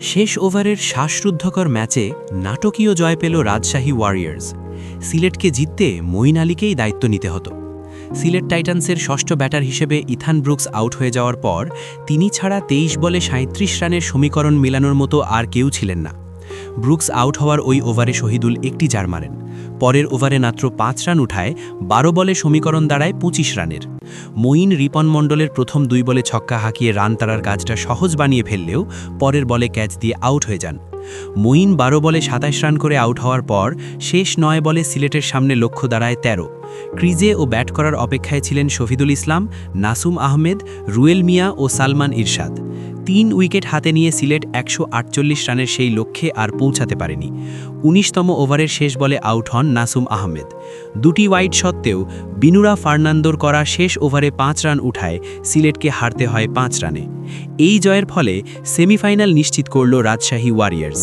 শেষ ওভারের শ্বাসরুদ্ধকর ম্যাচে নাটকীয় জয় পেল রাজশাহী ওয়ারিয়ার্স। সিলেটকে জিততে মঈন আলীকেই দায়িত্ব নিতে হতো। সিলেট টাইটান্সের ষষ্ঠ ব্যাটার হিসেবে ইথান ব্রুকস আউট হয়ে যাওয়ার পর তিনি ছাড়া তেইশ বলে সাঁত্রিশ রানের সমীকরণ মেলানোর মতো আর কেউ ছিলেন না। ব্রুকস আউট হওয়ার ওই ওভারে শহীদুল একটি জার মারেন। পরের ওভারে মাত্র পাঁচ রান উঠায় বারো বলে সমীকরণ দাঁড়ায় পঁচিশ রানের। মঈন রিপন মণ্ডলের প্রথম দুই বলে ছক্কা হাঁকিয়ে রান তারার কাজটা সহজ বানিয়ে ফেললেও পরের বলে ক্যাচ দিয়ে আউট হয়ে যান। মঈন বারো বলে সাতাশ রান করে আউট হওয়ার পর শেষ নয় বলে সিলেটের সামনে লক্ষ্য দাঁড়ায় ১৩ ক্রিজে ও ব্যাট করার অপেক্ষায় ছিলেন শফিদুল ইসলাম, নাসুম আহমেদ, রুয়েল মিয়া ও সালমান ইরশাদ। তিন উইকেট হাতে নিয়ে সিলেট একশো আটচল্লিশ রানের সেই লক্ষ্যে আর পৌঁছাতে পারেনি। উনিশতম ওভারের শেষ বলে আউট হন নাসুম আহমেদ। দুটি ওয়াইড সত্ত্বেও বিনুরা ফার্নান্দোর করা শেষ ওভারে পাঁচ রান উঠায়, সিলেটকে হারতে হয় পাঁচ রানে। এই জয়ের ফলে সেমিফাইনাল নিশ্চিত করল রাজশাহী ওয়ারিয়ার্স।